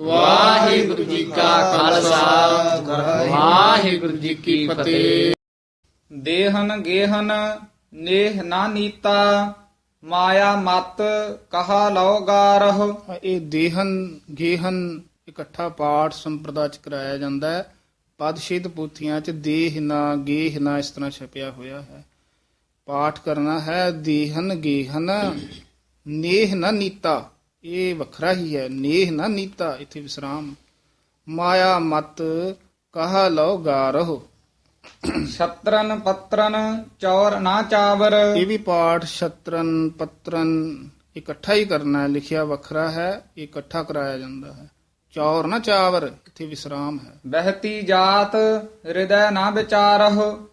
ਵਾਹਿਗੁਰੂ ਜੀ ਕਾ ਖਾਲਸਾ। ਵਾਹਿਗੁਰੂ ਜੀ ਕੀ ਫਤਿਹ। ਦੇਹਨ ਗੇਹਨ ਨੇਹ ਨਾ ਨੀਤਾ, ਮਾਇਆ ਮਤ ਕਹਾ ਲਓ ਗਾਰਹ। ਇਹ ਦੇਹਨ ਗੇਹਨ ਇਕੱਠਾ ਪਾਠ ਸੰਪਰਦਾ ਚ ਕਰਾਇਆ ਜਾਂਦਾ ਹੈ। ਪਦ ਸ਼ੇਦ ਪੋਥੀਆਂ ਚ ਦੇਹ ਨਾ ਗੇਹ ਨਾ ਇਸ ਤਰ੍ਹਾਂ ਛਪਿਆ ਹੋਇਆ ਹੈ। ਪਾਠ ਕਰਨਾ ਹੈ ਦੇਹਨ ਗੇਹਨ, ਨੇਹ ਨਾ ਨੀਤਾ। ਇਹ ਵੱਖਰਾ ਹੀ ਹੈ। ਨੇਹ ਨਾ ਨੀਤਾ ਇੱਥੇ ਵਿਸਰਾਮ। ਮਾਇਆ ਮਤ ਕਹਾ ਲਓ ਗਾ ਰਹੋ ਛਤਰਨ ਪਤਰਨ ਚੌਰ ਨਾ ਚਾਵਰ। ਇਹ ਵੀ ਪਾਠ ਛਤਰਨ ਪਤਰਨ ਇਕੱਠਾ ਹੀ ਕਰਨਾ ਹੈ। ਲਿਖਿਆ ਵੱਖਰਾ ਹੈ ਇਕੱਠਾ ਕਰਾਇਆ ਜਾਂਦਾ ਹੈ। ਚੌਰ ਨਾ ਚਾਵਰ ਇੱਥੇ ਵਿਸਰਾਮ ਹੈ। ਬਹਿਤੀ ਜਾਤ ਹਿਰਦੈ ਨਾ ਵਿਚਾਰਹੁ।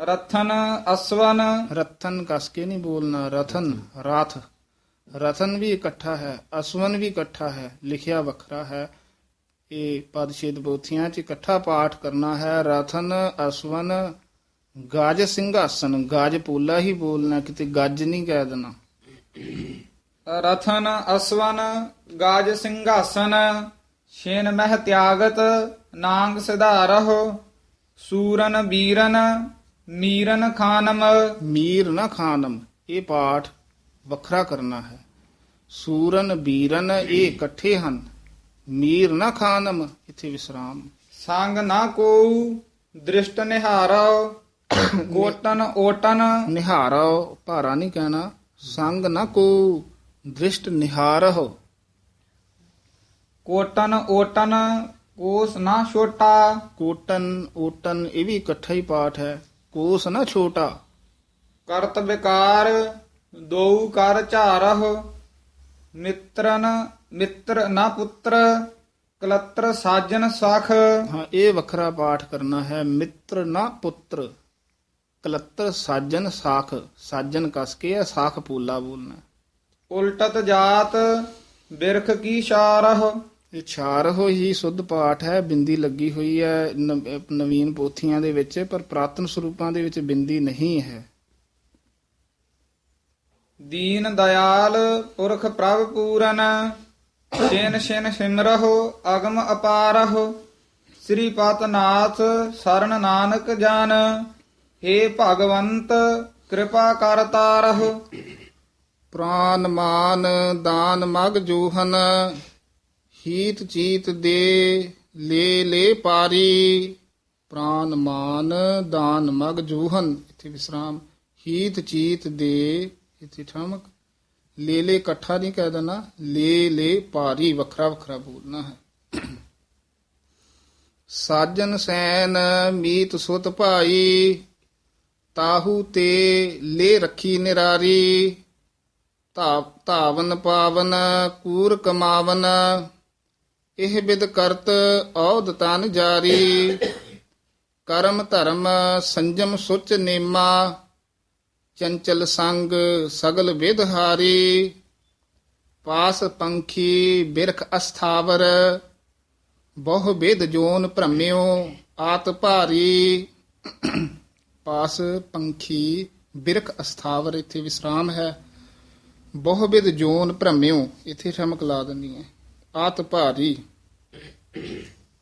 ਰਥਨ ਅਸਵਨ। ਰਤਨ ਕਸ ਕੇ ਨਹੀਂ ਬੋਲਣਾ। ਰਥਨ ਰਾਥ। ਰਤਨ ਵੀ ਇਕੱਠਾ ਹੈ, ਅਸਵਨ ਵੀ ਇਕੱਠਾ ਹੈ, ਲਿਖਿਆ ਵੱਖਰਾ ਹੈ। ਇਹ ਪਦਸ਼ੇਦ ਪੋਥੀਆਂ ਚ ਇਕੱਠਾ ਪਾਠ ਕਰਨਾ ਹੈ ਰਥਨ ਅਸਵਨ, ਗਾਜ ਸਿੰਘਾਸਨ, ਗਾਜ ਪੋਲਾ ਹੀ ਬੋਲਣਾ, ਕਿਤੇ ਗੱਜ ਨਹੀਂ ਕਹਿ ਦੇਣਾ। ਰਥਨ ਅਸਵਨ, ਗਾਜ ਸਿੰਘਾਸਨ, ਛੇਨ ਮਹਿ ਤਿਆਗਤ, ਨਾਂਗ ਸਿਧਾਰਹੁ ਸੂਰਨ, ਬੀਰਨ, ਮੀਰਨ ਖਾਨਮ। ਮੀਰ ਨਾ ਖਾਨਮ, ਇਹ ਪਾਠ ਵੱਖਰਾ ਕਰਨਾ ਹੈ। ਸੂਰਨ ਬੀਰਨ ਇਹ ਇਕੱਠੇ ਹਨ। ਮੀਰ ਨਾ ਖਾਨਮ ਇੱਥੇ ਵਿਸਰਾਮ। ਸੰਗ ਨਾ ਕੋ ਦ੍ਰਿਸ਼ਟ ਨਿਹਾਰੋ ਕੋਟਨ ਓਟਨ। ਨਿਹਾਰੋ ਭਾਰਾ ਨਹੀਂ ਕਹਿਣਾ। ਸੰਗ ਨਾ ਕੋ ਦ੍ਰਿਸ਼ਟ ਨਿਹਾਰਹੁ। ਕੋਟਨ ਓਟਨ ਕੋਸ ਨਾ ਛੋਟਾ। ਕੋਟਨ ਓਟਨ ਇਹ ਵੀ ਇਕੱਠਾ ਹੀ ਪਾਠ ਹੈ। ਕੋਸ ਨਾ ਛੋਟਾ। ਕਰਤ ਵਿਕਾਰ ਦੋ ਕਰ ਝਾਰਹੁ ਮਿੱਤਰਨ ਮਿੱਤਰ ਨਾ ਪੁੱਤਰ ਕਲਤਰ ਸਾਜਨ ਸਖ। ਹਾਂ ਇਹ ਵੱਖਰਾ ਪਾਠ ਕਰਨਾ ਹੈ ਮਿੱਤਰ ਨਾ ਪੁੱਤਰ ਕਲੱਤਰ ਸਾਜਨ ਸਾਖ। ਸਾਜਨ ਕਸ ਕੇ ਹੈ ਸਾਖ ਪੂਲਾ ਬੋਲਣਾ। ਉਲਟਤ ਜਾਤ ਬਿਰਖ ਕੀ ਸ਼ਾਰਹ ਇਹ ਛਾਰ ਹੋਈ ਸੁੱਧ ਪਾਠ ਹੈ ਬਿੰਦੀ ਲੱਗੀ ਹੋਈ ਹੈ ਨਵੀਨ ਪੋਥੀਆਂ ਦੇ ਵਿੱਚ ਪਰ ਪ੍ਰਾਤਨ ਸਰੂਪਾਂ ਦੇ ਵਿੱਚ ਬਿੰਦੀ ਨਹੀਂ ਹੈ। ਦੀਨ ਦਇਆਲ ਪੁਰਖ ਪ੍ਰਭ ਪੂਰਨ, ਛਿਨ ਛਿਨ ਸਿਮਰਹੁ, ਅਗਮ ਅਪਾਰਹੁ। ਸ੍ਰੀ ਪਤਨਾਥ ਸਰਣ ਨਾਨਕ ਜਨ हे ਭਗਵੰਤ ਕਿਰਪਾ ਕਰ ਤਾਰਹੁ। ਪ੍ਰਾਨ ਮਾਨ ਦਾਨ ਮਗ ਜੋਹਨ, ਹੀਤ ਚੀਤ ਦੇ ਲੈ ਲੈ ਪਾਰੀ। ਪ੍ਰਾਨ ਮਾਨ ਦਾਨ ਮਗ ਜੋਹਨ, ਇੱਥੇ ਵਿਸਰਾਮ। ਹੀਤ ਚੀਤ ਦੇ ਇੱਥੇ ਠਮਕ, ਲੈ ਲੈ ਇਕੱਠਾ ਨਹੀਂ ਕਹਿ ਦੇਣਾ, ਲੈ ਲੈ ਪਾਰੀ ਵੱਖਰਾ ਵੱਖਰਾ ਬੋਲਣਾ ਹੈ। ਸਾਜਨ ਸੈਨ ਮੀਤ ਸੁਤ ਭਾਈ, ਤਾਹੂ ਤੇ ਲੈ ਰੱਖੀ ਨਿਰਾਰੀ ਧਾਵਨ ਪਾਵਨ, ਕੂਰ ਕਮਾਵਨ, ਇਹ ਬਿਦ ਕਰਤ ਔਦ ਤਨ ਜਾਰੀ, ਕਰਮ ਧਰਮ ਸੰਜਮ ਸੁਚ ਨੇਮਾ ਚੰਚਲ ਸੰਗ ਸਗਲ ਵਿਦ ਹਾਰੀ, ਪਾਸ ਪੰਖੀ ਬਿਰਖ ਅਸਥਾਵਰ, ਬਹੁ ਬਿਦ ਜੋਨ ਭ੍ਰਮਿਓ ਆਤ ਭਾਰੀ। ਪਾਸ ਪੰਖੀ ਬਿਰਖ ਅਸਥਾਵਰ, ਇੱਥੇ ਵਿਸਰਾਮ ਹੈ। ਬਹੁਬਿਦ ਜੋਨ ਭ੍ਰਮਿਓ, ਇੱਥੇ ਠਮਕ ਲਾ ਦਿੰਦੀ ਹੈ। ਆਤ ਭਾਰੀ।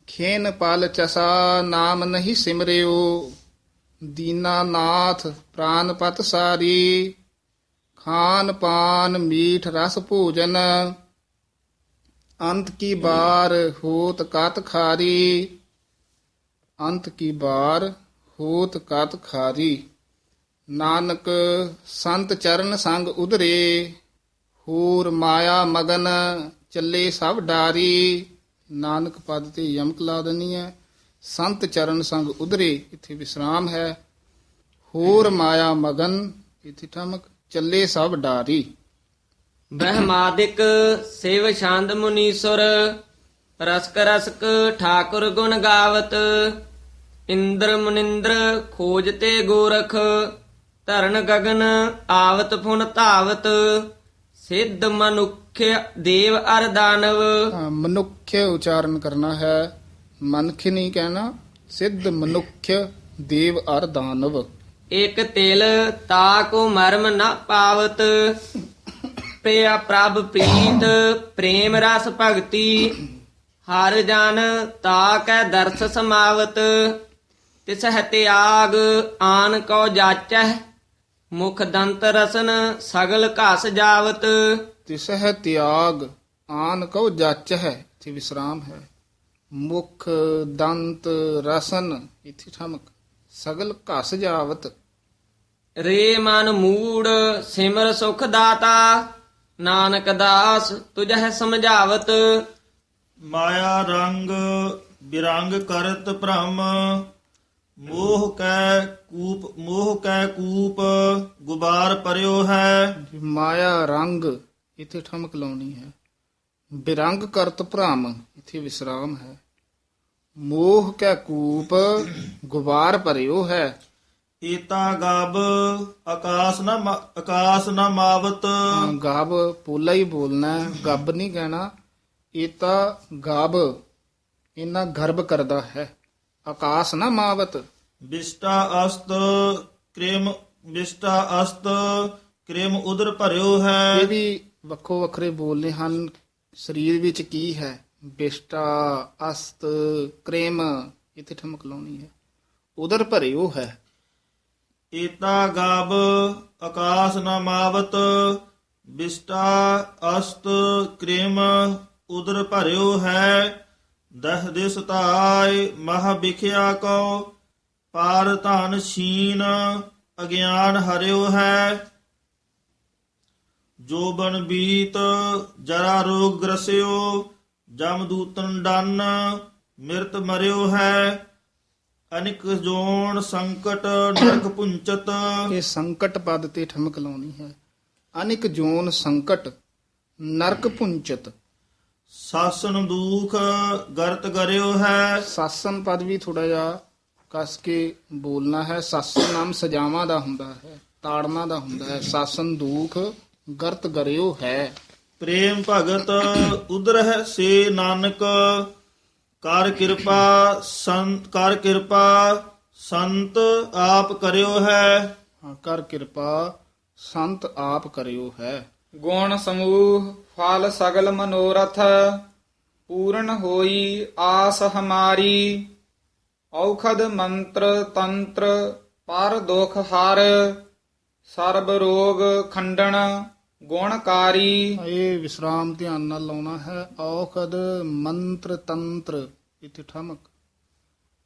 ਖੇਨ ਪਲ ਚਸਾ, ਨਾਮ ਨਹੀਂ ਸਿਮਰਿਓ ਦੀਨਾਨਾਥ ਪ੍ਰਾਨਪਤ ਸਾਰੀ, ਖਾਨ ਪਾਨ ਮੀਠ ਰਸ ਭੋਜਨ, ਅੰਤ ਕੀ ਬਾਰ ਹੋਤ ਕਤ ਖਾਰੀ, ਅੰਤ ਕੀ ਬਾਰ ਹੋਤ ਕਤ ਖਾਰੀ। ਨਾਨਕ ਸੰਤ ਚਰਨ ਸੰਗ ਉਧਰੇ, ਹੋਰ ਮਾਇਆ ਮਗਨ ਚੱਲੇ ਸਭ ਡਾਰੀ। ਨਾਨਕ ਪਦ ਤੇ ਯਮਕ ਲਾ ਦੇਣੀ ਹੈ ਸੰਤ ਚਰਨ ਸੰਗ ਉਧਰੇ ਇੱਥੇ ਵਿਸਰਾਮ ਹੈ। ਹੋਰ ਮਾਇਆ ਮਗਨ ਇੱਥੇ ਠਮਕ ਚੱਲੇ ਸਭ ਡਾਰੀ। ਬ੍ਰਹਮਾਦਿਕ ਸਿਵ ਛੰਦ ਮੁਨੀਸੁਰ ਰਸਕ ਰਸਕ ਠਾਕੁਰ ਗੁਣ ਗਾਵਤ ਇੰਦਰ ਮੁਨਿੰਦਰ ਖੋਜ ਤੇ ਗੋਰਖ ਧਰਨ ਗਗਨ ਆਵਤ ਫੁਨ ਧਾਵਤ ਸਿੱਧ ਮਨੁੱਖ ਦੇਵ ਅਰ ਦਾਨਵ। ਹਾਂ, ਮਨੁੱਖ ਉਚਾਰਨ ਕਰਨਾ ਹੈ। ਮਨਖ ਨਹੀਂ ਕਹਿਣਾ ਸਿੱਧ ਮਨੁੱਖ ਦੇਵ ਅਰ ਦਾਨਵ। ਇਕ ਤਿਲ ਤਾ ਕੋ ਮਰਮ ਨ ਪਾਵਤ ਪ੍ਰਿਆ ਪ੍ਰਭ ਪ੍ਰੀਤ ਪ੍ਰੇਮ ਰਸ ਭਗਤੀ। ਹਰ ਜਨ ਤਾ ਕੈ ਦਰਸ ਸਮਾਵਤ ਤਿਸ ਹੈ ਤਿਆਗ ਆਨ ਕੋ ਜਾਚੈ ਮੁਖ ਦੰਤ ਰਸਨ ਸਗਲ ਘਸ ਜਾਵਤ। ਤਿਸ ਹੈ ਤਿਆਗ ਆਨ ਕਉ ਜੱਚ ਹੈ ਇਥੇ ਵਿਸਰਾਮ ਹੈ। ਮੁਖ ਦੰਤ ਰਸਨ ਇਥੇ ਠਮਕ ਸਗਲ ਘਸ ਜਾਵਤ। ਰੇ ਮਨ ਮੂੜ ਸਿਮਰ ਸੁਖ ਦਾਤਾ ਨਾਨਕ ਦਾਸ ਤੁਝਹਿ ਸਮਝਾਵਤ। ਮਾਇਆ ਰੰਗ ਬਿਰੰਗ ਕਰਤ ਭ੍ਰਮ ਮੋਹ ਕੈ ਕੂਪ ਮੋਹ ਕੈ ਕੂਪ ਗੁਬਾਰ ਪਰਿਓ ਹੈ। ਮਾਇਆ ਰੰਗ ਇਥੇ ਠਮਕ ਲਾਉਣੀ ਹੈ। ਬਿਰੰਗ ਕਰਤ ਭ੍ਰਮ ਇਥੇ ਵਿਸਰਾਮ ਹੈ। ਮੋਹ ਕੈ ਕੂਪ ਗੁਬਾਰ ਭਰਿਓ ਹੈ। ਏਤਾ ਗਬ ਆਕਾਸ ਨਾ ਆਕਾਸ ਨਾ ਮਾਵਤ। ਗਾਬ ਪੋਲਾ ਹੀ ਬੋਲਣਾ ਹੈ, ਗੱਬ ਨਹੀਂ ਕਹਿਣਾ। ਇਹ ਤਾਂ ਗਾਬ ਇਹਨਾਂ ਗਰਭ ਕਰਦਾ ਹੈ। ਆਕਾਸ ਨਾ ਮਾਵਤ। ਵਿਸ਼ਟਾ ਅਸਤ ਕ੍ਰੇਮ ਵਿਸ਼ਟਾ ਅਸਤ ਕ੍ਰੇਮ ਉਦਰ ਭਰਿਓ ਇਹ ਹੈ ਵੀ ਵੱਖੋ ਵੱਖਰੇ ਬੋਲਨੇ ਹਨ। ਸਰੀਰ ਵਿੱਚ ਕੀ ਹੈ? ਬਿਸ਼ਟਾ, ਅਸਤ, ਕ੍ਰੇਮ, ਇੱਥੇ ਠਮਕ ਲਾਉਣੀ ਹੈ। ਉਧਰ ਭਰਿਓ ਹੈ। ਏਤਾ ਗਬ ਆਕਾਸ ਨਾ ਮਾਵਤ ਵਿਸ਼ਟਾ ਅਸਤ, ਕ੍ਰੇਮ, ਉਦਰ ਭਰਿਓ ਹੈ। ਦਹ ਦਿਸ ਤਾਇ ਮਹ ਵਿਖਿਆ ਕੋ ਪਾਰ ਧਨ ਛੀਨ, ਅਗਿਆਨ ਹਰਿਓ ਹੈ। ਜੋ ਬਨ ਬੀਤ ਜਰਾ ਰੋਗ ਗ੍ਰਸਿਓ ਜਮ ਦੂਤਨ ਡੰਨ ਮਿਰਤ ਮਰਿਓ ਹੈ। ਅਨਿਕ ਜੋਨ ਸੰਕਟ ਨਰਕ ਪੁੰਚਤ ਇਹ ਸੰਕਟ ਪਦ ਤੇ ਠਮਕ ਲਾਉਣੀ ਹੈ। ਅਨਿਕ ਜੋਨ ਸੰਕਟ ਨਰਕ ਪੁੰਚਤ ਸਾਸਨ ਦੁਖ ਗਰਤ ਕਰਿਓ ਹੈ। ਸਾਸਨ ਪਦ ਵੀ ਥੋੜਾ ਜਿਹਾ ਕਸ ਕੇ ਬੋਲਣਾ ਹੈ। ਸਾਸਨ ਨਾਮ ਸਜਾਵਾਂ ਦਾ ਹੁੰਦਾ ਹੈ ਤਾੜਨਾ ਦਾ ਹੁੰਦਾ ਹੈ। ਸਾਸਨ ਦੁਖ ਗਰਤ ਗਰਿਓ ਹੈ। ਪ੍ਰੇਮ ਭਗਤ ਉਦਰਹਿ ਸੇ ਨਾਨਕ ਕਰ ਕਿਰਪਾ ਸੰਤ ਕਰ ਕਿਰਪਾ ਸੰਤ ਆਪ ਕਰਿਓ ਹੈ। ਹਾਂ, ਕਰ ਕਿਰਪਾ ਸੰਤ ਆਪ ਕਰਿਓ ਹੈ। ਗੁਣ ਸਮੂਹ ਫਲ ਸਗਲ ਮਨੋਰਥ ਪੂਰਨ ਹੋਈ ਆਸ ਹਮਾਰੀ। ਔਖਦ ਮੰਤਰ ਤੰਤਰ ਪਰ ਦੁਖ ਹਰ ਸਰਬ ਰੋਗ ਖੰਡਨ ਗੁਣਕਾਰੀ। ਇਹ ਵਿਸਰਾਮ ਧਿਆਨ ਨਾਲ ਲਾਉਣਾ ਹੈ। ਔਖਦ ਮੰਤਰ ਤੰਤਰ। ਇਥੇ ਠਮਕ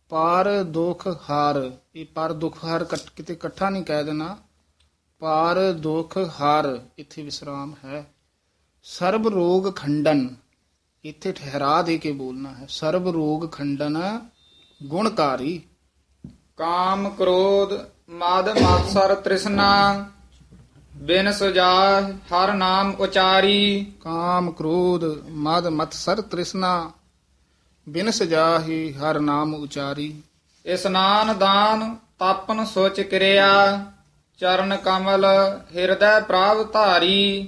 ਪਾਰ ਦੁਖ ਹਾਰ। ਇਹ ਪਰ ਦੁਖ ਹਾਰ ਕਿਤੇ ਇਕੱਠਾ ਨਹੀਂ ਕਹਿ ਦੇਣਾ। ਪਾਰ ਦੁਖ ਹਾਰ। ਇਥੇ ਵਿਸਰਾਮ ਹੈ। ਸਰਬ ਰੋਗ ਖੰਡਨ। ਇਥੇ ਠਹਿਰਾ ਦੇ ਕੇ ਬੋਲਣਾ ਹੈ। ਸਰਬ ਰੋਗ ਖੰਡਨ ਗੁਣਕਾਰੀ। ਕਾਮ ਕ੍ਰੋਧ। ਮਦ ਮਾਤਸਰ ਤ੍ਰਿਸ਼ਨਾ। ਬਿਨ ਸੁਜਾਹ ਹਰ ਨਾਮ ਉਚਾਰੀ। ਕਾਮ ਕ੍ਰੋਧ ਮਦ ਮਤਸਰ ਤ੍ਰਿਸ਼ਨਾ ਬਿਨ ਸਜਾਹੀ ਹਰ ਨਾਮ ਉਚਾਰੀ। ਇਸਨਾਨ ਦਾਨ ਤਾਪਨ ਸੋਚ ਕਿਰਿਆ ਚਰਨ ਕਮਲ ਹਿਰਦੈ ਪ੍ਰਾਵ ਧਾਰੀ।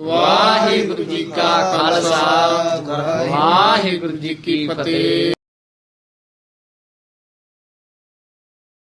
ਵਾਹਿਗੁਰੂ ਜੀ ਕਾ ਖਾਲਸਾ ਵਾਹਿਗੁਰੂ ਜੀ ਕੀ ਫਤਿਹ।